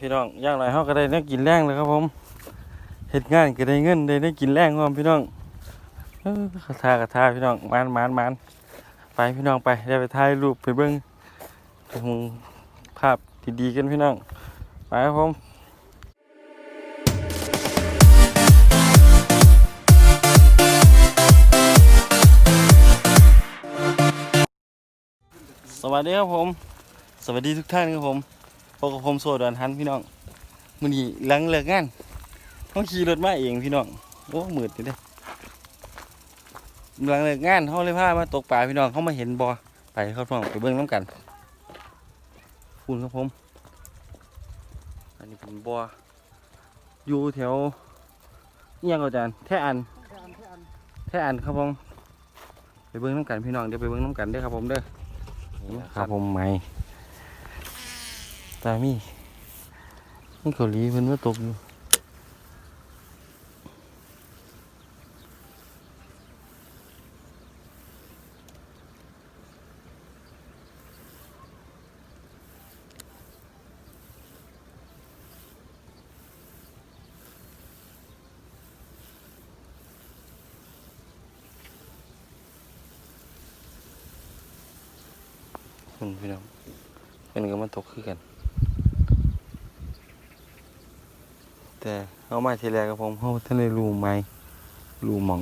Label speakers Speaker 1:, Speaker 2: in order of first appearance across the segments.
Speaker 1: พี่น้องย่างไรเขาก็ได้ได้กินแรงเลยครับผมเฮ็ดงานก็ได้เงินได้ได้กินแรงครับพี่น้องเออกระทากระทาพี่น้องมานมานมานไปพี่น้องไปได้ไปถ่ายรูปไปเบิ่งถึงภาพดีๆกันพี่น้องไปครับผมสวัสดีครับผม สวัสดีทุกท่านครับผม พบกับผมโซดอนทันพี่น้องมื้อนี้หลังเลิกงานเขาขี่รถมาเองพี่น้องโอ้มืดอยู่เด้หลังเลิกงานเขาเลยพามาตกปลาพี่น้องเขามาเห็นบ่อไปเขาพ้องไปเบิ่งน้ำกันพูนครับผม อันนี้เป็นบ่ออยู่แถวนี่ยังอาจารย์แท่อันแท่อันครับผมไปเบิ่งน้ำกันพี่น้องเดี๋ยวไปเบิ่งน้ำกันเด้อครับผมเด้อนี่ครับผมไม่ ตามีนี่เกาหลีเพิ่นมาตกอยู่เพิ่นพี่น้องเพิ่นก็มาตกคือกัน แต่เอามาทีแรกกับผมเขาท่านได้รูไหมรูหมอง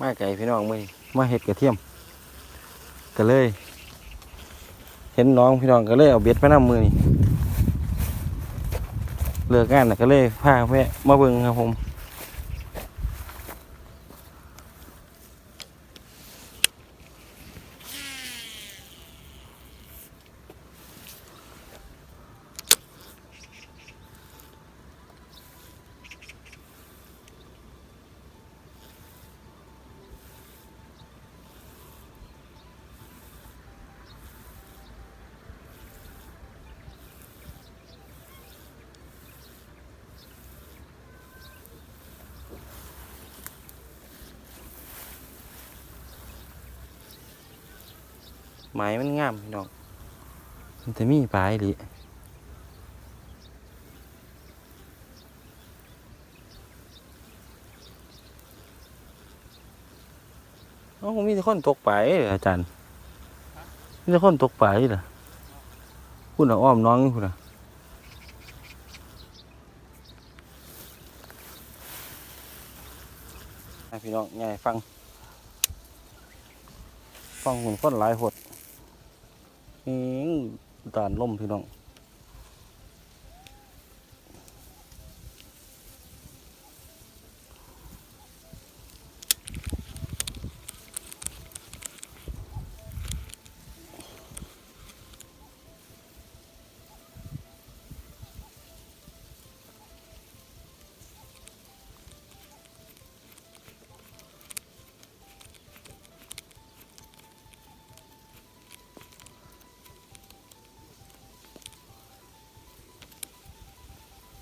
Speaker 1: มาไก่พี่น้องมือมาเห็ดกระเทียมก็เลย เห็นน้องพี่น้องก็เลยเอาเบ็ดไปนำมือนี่เลิกงานน่ะก็เลยพาแวะมาเบิ่งครับผม ไม้มันงามพี่น้องมันจะมีปลายหรือเอ้ามีแต่คนตกปลายเด้ออาจารย์มีแต่คนตกปลายเหรอพูดน่ะอ้อมน้องพูดน่ะให้พี่น้องง่ายฟัง ฟังหุ่นคนหลายหด อืมด่านล่มพี่น้อง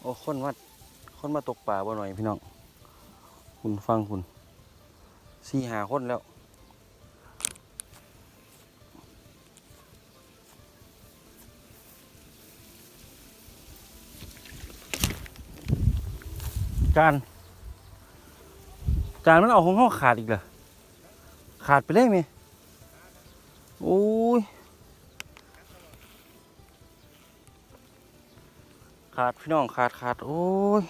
Speaker 1: โอ้คนมาคนมาตกป่าบ่หน่อยพี่น้องคุณฟังคุณสี่หาคนแล้วจานจานมันเอาของเขาขาดอีกเหรอขาดไปเลยไหมโอ้ ขาดพี่น้องขาดขาดโอ้ย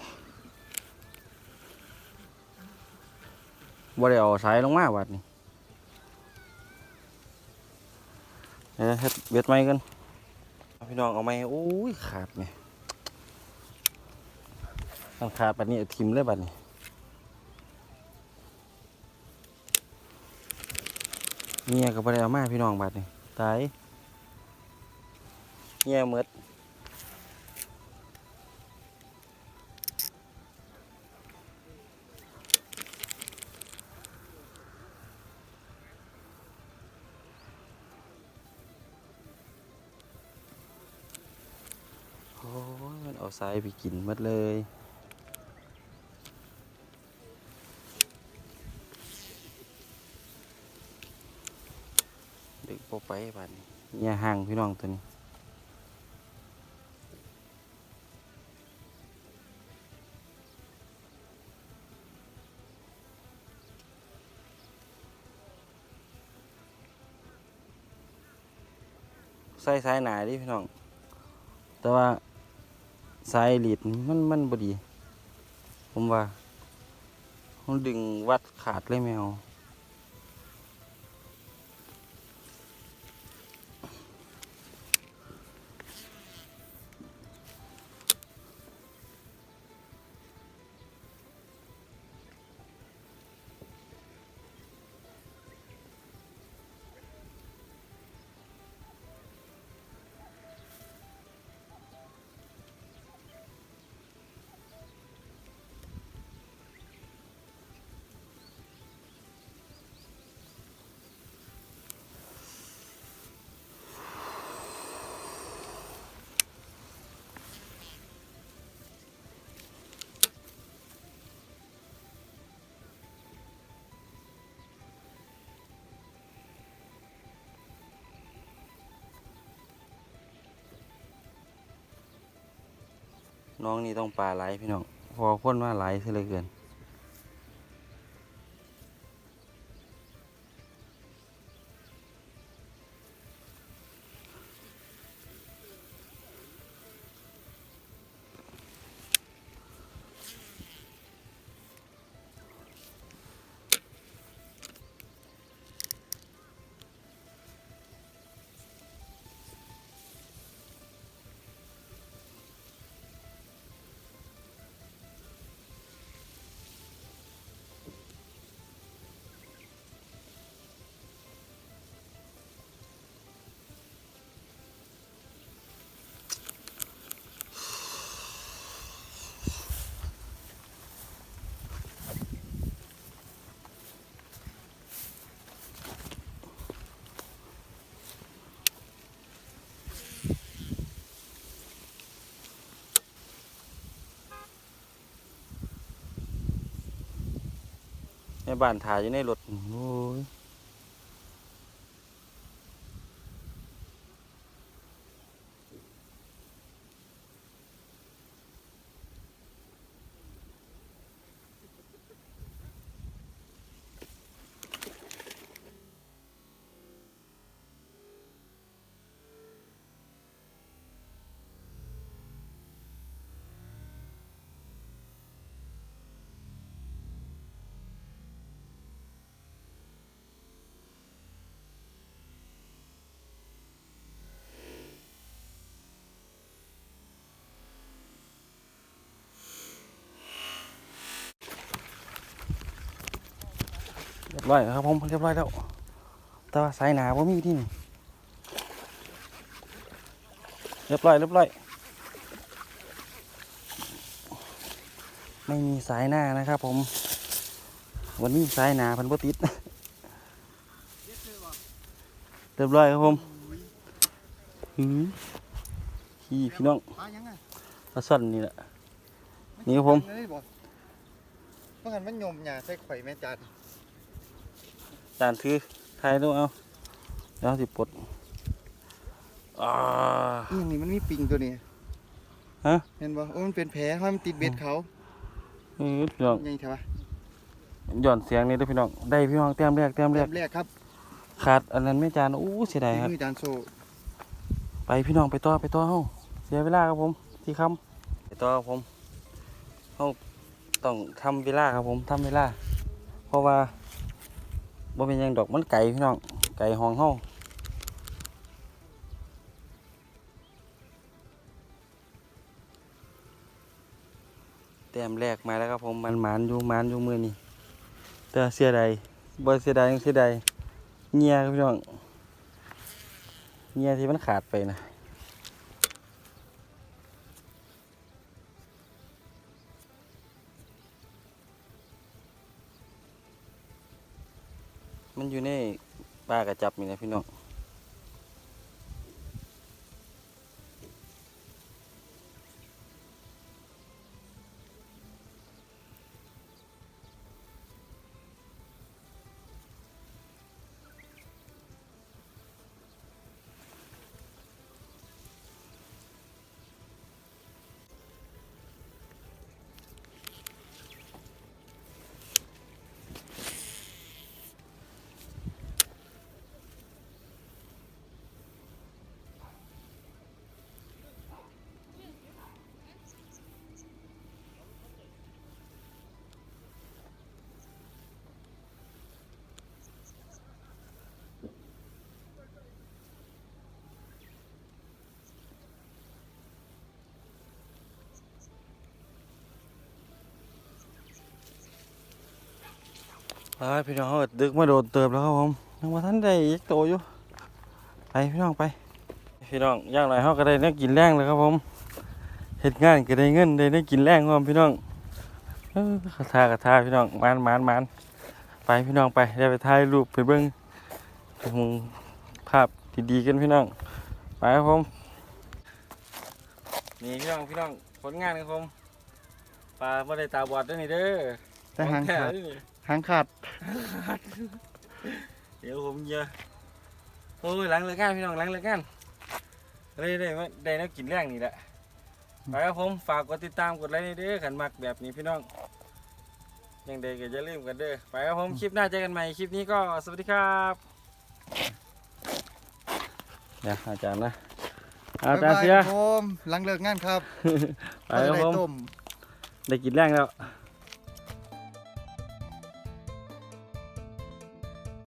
Speaker 1: บ่ได้เอาสายลงมาบัดนี้เดี๋ยเฮ็ดเบ็ดไม้กันพี่น้องเอาไม้โอ้ยขาดไงมันขาดบัดนี้ทิมเลยบัดนี้เมียก็บ่ได้เอามาพี่น้องบัดนี้ตายเมียหมด ยมันเอาสายไปกินหมดเลยดึกพอไปบาดนี้เนี่ยห่างพี่น้องตัวนี้ใส่สายหนาดิพี่น้อง แต่ว่า สายหลีดมันมันบดี ผมว่าเขาดึงวัดขาดเลยแมว น้องนี่ต้องปลาไหลพี่น้องพอพ่นมาไหลายเสียเลยเกิน บ้านถ่ายอยู่ในรถโอ้ย บร้อยแล้วครับผมเรียบร้อยแล้ว แต่ว่าสายหนาว่ามีที่นี่เรียบร้อยเรียบร้อยไม่มีสายหน้านะครับ ผม วันนี้สายหนาพันปติดเรียบร้อยครับผมหือพี่พี่น้อง
Speaker 2: ปลายังไง
Speaker 1: ปลาซ่นนี่แหละนี่ครับผม
Speaker 2: เฮ้ยบอกเมื่อกันมันยมหยาใส่ข่อยแม่จัน
Speaker 1: จานถือใครต้องเอาเดี๋ยวสิปลดอ่า
Speaker 2: นี่นี่มันมีปิงตัวนี้
Speaker 1: ฮะ
Speaker 2: เห็นบ่โอ้มันเป็นแผลเพราะมันติดเบ็ดเขา
Speaker 1: เออพี่น้อง
Speaker 2: ยังไงใช่ปะ
Speaker 1: หย่อนเสียงนี่เด้วยพี่น้องได้พี่น้องเต็มแรกเต็มแร
Speaker 2: แร
Speaker 1: ก
Speaker 2: กแรกครับ
Speaker 1: ขาดอันนั้นไม่จานอู้เสียดายครับ
Speaker 2: มือจานโซ
Speaker 1: ไปพี่น้องไปต่อไปต่อเฮาเสียเวลาครับผมที่คำไปต่อครับผมเฮาต้องทำเวลาครับผมทำเวลา เพราะว่า บ่เป็นยังดอกมันไก่พี่น้อง ไก่ห้องเฮาแต้มแรกมาแล้วครับผมมันหมานอยู่หมานอยู่มือนี่แต่เสียดายบ่เสียดายยังเสียดายเงียครับพี่น้องเงียที่มันขาดไปนะ ปลากระจับมีนะพี่น้อง ไปพี่น้องเขาก็ดึกมาโดนเติบแล้วครับผมยังมาทันได้อีกโตอยู่ไปพี่น้องไปพี่น้องอย่างไรเขาก็ได้ได้กินแรงเลยครับผมเฮ็ดงานก็ได้เงินได้ได้กินแรงครับพี่น้องเออกระทากระทาพี่น้องมานมานมานไปพี่น้องไปได้ไปถ่ายรูปไปเบิ่งมุมภาพดีๆกันพี่น้องไปครับผมนี่พี่น้องพี่น้องผลงานครับผมปลาไม่ได้ตาบอดเด้วยนี่เด้อ
Speaker 2: แต่หาง
Speaker 1: ของ
Speaker 2: ขาด
Speaker 1: แท้เด้ อนี่
Speaker 2: หางขาด
Speaker 1: เดี๋ยวผมเยอะโอ้ยหลังเลิกงานพี่น้องหลังเลิกงานเลยได้มาได้แนักกินแรงนี่แหละไปครับผมฝากกดติดตามกดไลค์นี่เด้อขันมักแบบนี้พี่น้องยังเด็กก็อย่าลืมกันเด้อไปครับผมคลิปหน้าเจอกันใหม่คลิปนี้ก็สวัสดีครับเดี๋ยวอาจารย์นะอาจารย์เสีย
Speaker 2: บ๊ายบายผมหลังเลิกงานครับ
Speaker 1: ไปครับ
Speaker 2: ได้
Speaker 1: ผม
Speaker 2: ต้ม
Speaker 1: ได้กินแรงแล้ว
Speaker 2: ค